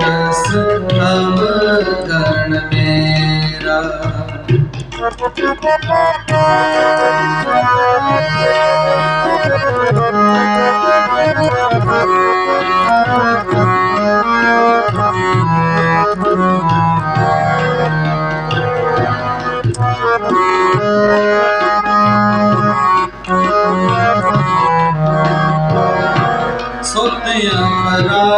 ਦਸ ਤਮ ਕਰਨ ਮੇਰਾ ਸੁਤ ਅਮਰਾ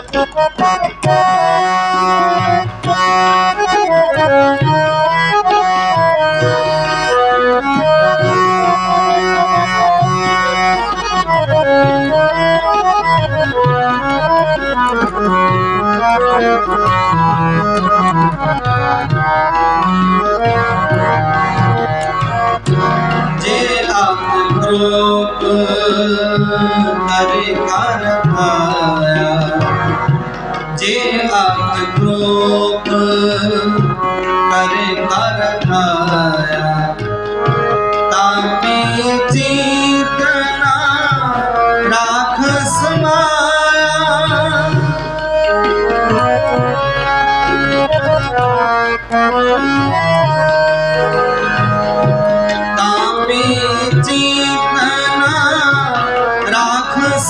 Thank you.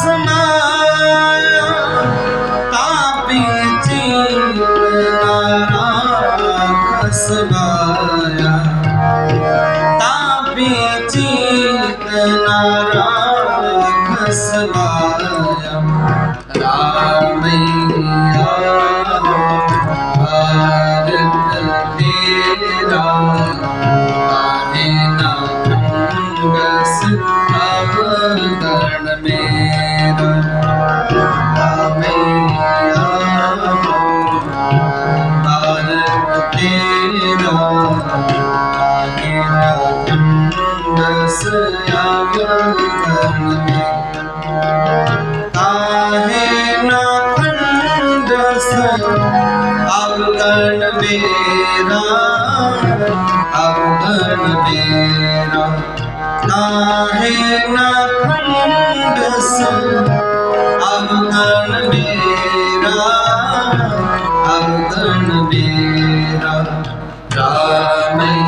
আসমান ਦਾਸ ਆਗਮ ਕਰਨੇ ਆਹੇ ਨਾ ਖੰਡ ਸੰ ਅਵਤਨ ਮੇਰਾ ਅਵਤਨ ਮੇਰਾ ਆਹੇ ਨਾ ਖੰਡ ਸੰ ਅਵਤਨ ਮੇਰਾ ਅਵਤਨ ਮੇਰਾ ਰਾਮੇ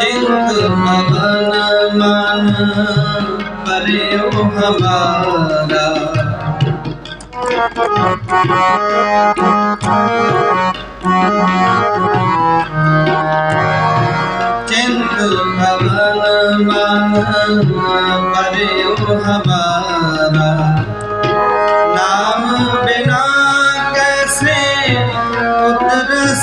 किंतु मगन मन परियो हमारा किंतु मगन मन परियो हमारा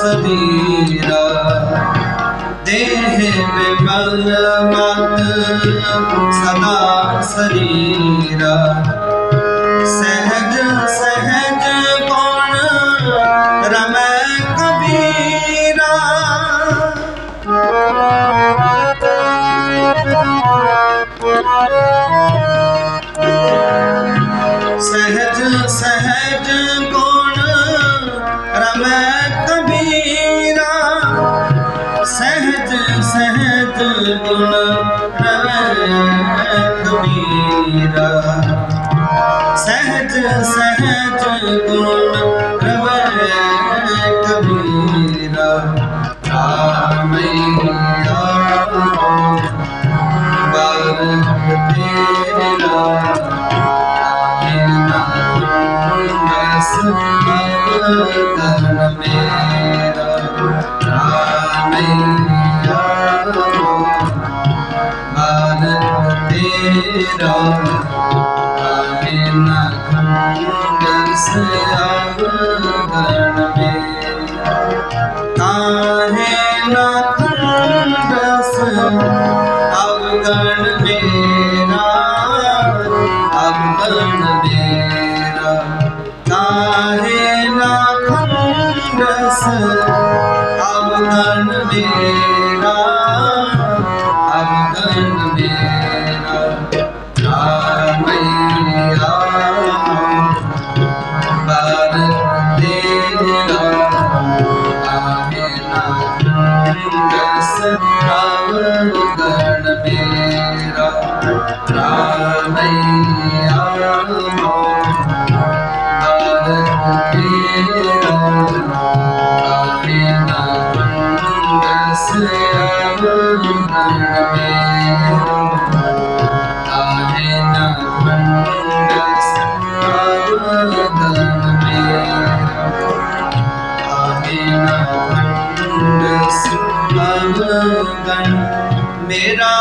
ਸਦੀਰਾ ਦੇਹ ਬਿਮਲ ਮਤ ਸਦਾ ਸਰੀਰਾ। ਗੁਣ ਰਮੈ ਕਬੀਰਾ ਰਾਮੈया ਬਾਰਕ ਤੇਰਾ ਕਰਨ ਮੇਰਾ ਰਾਮੈया ਬਾਰਕ ਤੇਰਾ ਮੇਰਾ